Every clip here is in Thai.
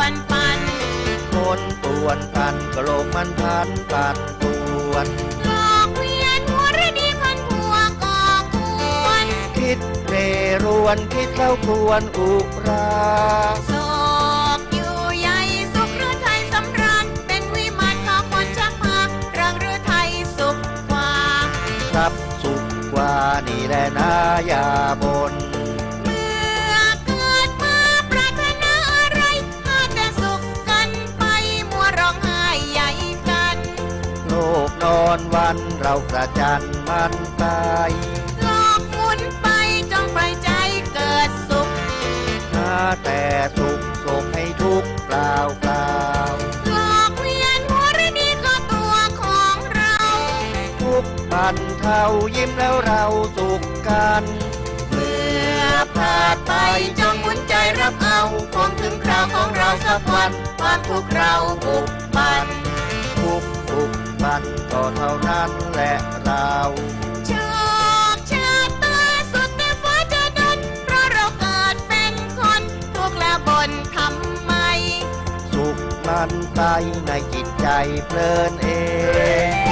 วนกันก็โลกมันพันปัดปวนหลอกเวียนหัวหรือดีพันหัวก่อกวนคิดเรรวนคิดเข้าควรอุราโศกอยู่ใหญ่สุขหรือไทยสำราญเป็นวิมานของคนชักพาเรื่องหรือไทยสุขกว่าครับสุขกว่านี่แหละนะอย่าบน อนวันเราประจันมันตายหลอกหมุนไปจงปล่อยใจเกิดสุขหาแต่สุขโศกให้ทุกข์เปล่าเปล่าหลอกเวียนหัวหรือดีก็ตัวของเรา ทุกข์บันเทายิ้มแล้วเราสุขกัน เมื่อผ่านไปจงหมุนใจรับเอาคงถึงคราวของเราสักวันความทุกข์เราบุกบันทุกข์ทุก ข์บันก็เท่านั้นแหละเราโชคชะตาสุดแต่ฟ้าจะดนเพราะเราเกิดเป็นคนทุกข์และบนทำไม สุขมันไปในจิตใจเพลินเอง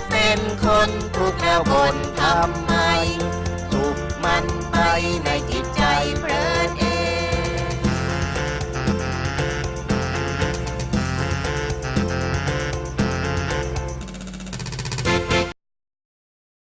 ดเป็นคนทุกข์แล้วบนทำไมสุขมันไปใน